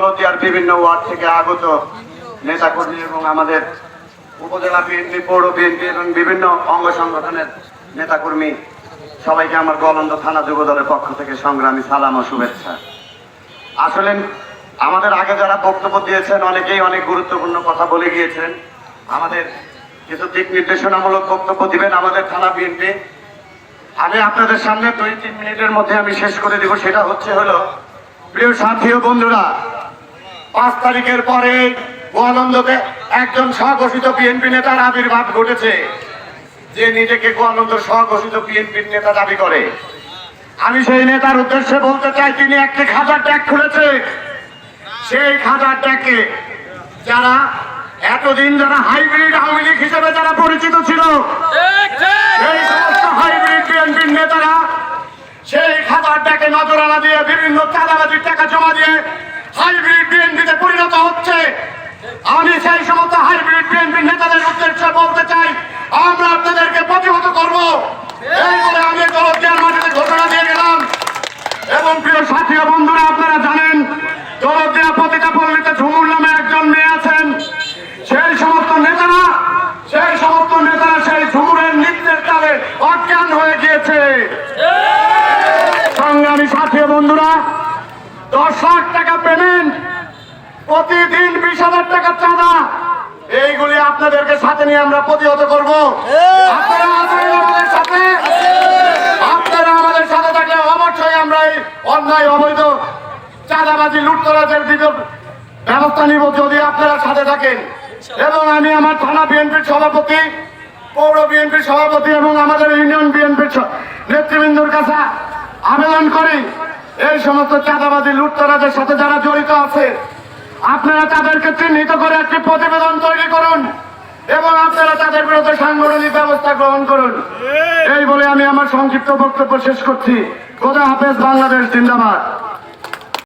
হলদিয়ার বিভিন্ন ওয়ার্ড থেকে আগত নেতাকর্মী এবং আমাদের উপজেলা বিএনপি, পৌর বিএনপি এবং বিভিন্ন অঙ্গ সংগঠনের নেতাকর্মী, সবাইকে আমার গলন্দ থানা যুব দলের পক্ষ থেকে সংগ্রামী সালাম ও শুভেচ্ছা। আসলে আমাদের আগে যারা বক্তব্য দিয়েছেন, অনেকেই অনেক গুরুত্বপূর্ণ কথা বলে গিয়েছেন। আমাদের কিছু দিক নির্দেশনামূলক বক্তব্য দিবেন আমাদের থানা বিএনপি। আমি আপনাদের সামনে দুই তিন মিনিটের মধ্যে আমি শেষ করে দিব। সেটা হচ্ছে হলো, প্রিয় সাথী ও বন্ধুরা পাঁচ তারিখের পরে গোয়ালন্দতে একজন স্বঘোষিত বিএনপি নেতার আবির্ভাব ঘটেছে যে নিজেকে গোয়ালন্দ স্বঘোষিত বিএনপির নেতা দাবি করে। আমি সেই নেতার উদ্দেশ্যে বলতে চাই তিনি একটি খাজার ট্যাগ খুলেছে সেই খাজার ট্যাগকে যারা এতদিন যারা হাইব্রিড আওয়ামী লীগ হিসেবে যারা পরিচিত ছিল সেই সমস্ত হাইব্রিড বিএনপির নেতারা সেই নজরানা দিয়ে বিভিন্ন চাঁদাবাজির টাকা জমা দিয়ে হাইব্রিড পরিণত হচ্ছে। আমি সেই সমস্ত হাইব্রিড বিএনপির নেতাদের উদ্দেশ্যে বলতে চাই, আমরা আপনাদেরকে প্রতিহত করব। এই বলে আমি দলটিয়ার মাটিতে ঘোষণা দিয়ে গেলাম। এবং প্রিয় সাথী ও বন্ধুরা, আপনারা জানেন দলটিয়া প্রতিটা পল্লীতে ঝুমুর নামে একজন মেয়ে আছেন। সেই সমস্ত নেতারা, সেই সমস্ত নেতারা সেই ঝুমুরের নৃত্যের তালে অজ্ঞান হয়ে গিয়েছে। সংগ্রামী সাথী বন্ধুরা, দশ লাখ টাকা পেমেন্ট প্রতিদিন বিশ হাজার টাকা চাঁদা। এইগুলি আপনাদেরকে সাথে নিয়ে আমরা প্রতিহত করব। আপনারা আছেন আমাদের সাথে? আপনারা আমাদের সাথে থাকলে অবশ্যই আমরা এই অন্যায় অবৈধ চাঁদাবাজি লুটতরাজের ব্যবস্থা নিব যদি আপনারা সাথে থাকেন। এবং আমি আমার থানা বিএনপির সভাপতি পৌর বিএনপির সভাপতি এবং আমাদের ইউনিয়ন বিএনপির নেতৃবৃন্দর কাছে আবেদন করি এই সমস্ত চাঁদাবাজি লুটতরাজের সাথে যারা জড়িত আছে আপনারা তাদেরকে চিহ্নিত করে একটি প্রতিবেদন তৈরি করুন এবং আপনারা তাদের বিরুদ্ধে সাংগঠনিক ব্যবস্থা গ্রহণ করুন। এই বলে আমি আমার সংক্ষিপ্ত বক্তব্য শেষ করছি। খোদা হাফেজ বাংলাদেশ জিন্দাবাদ।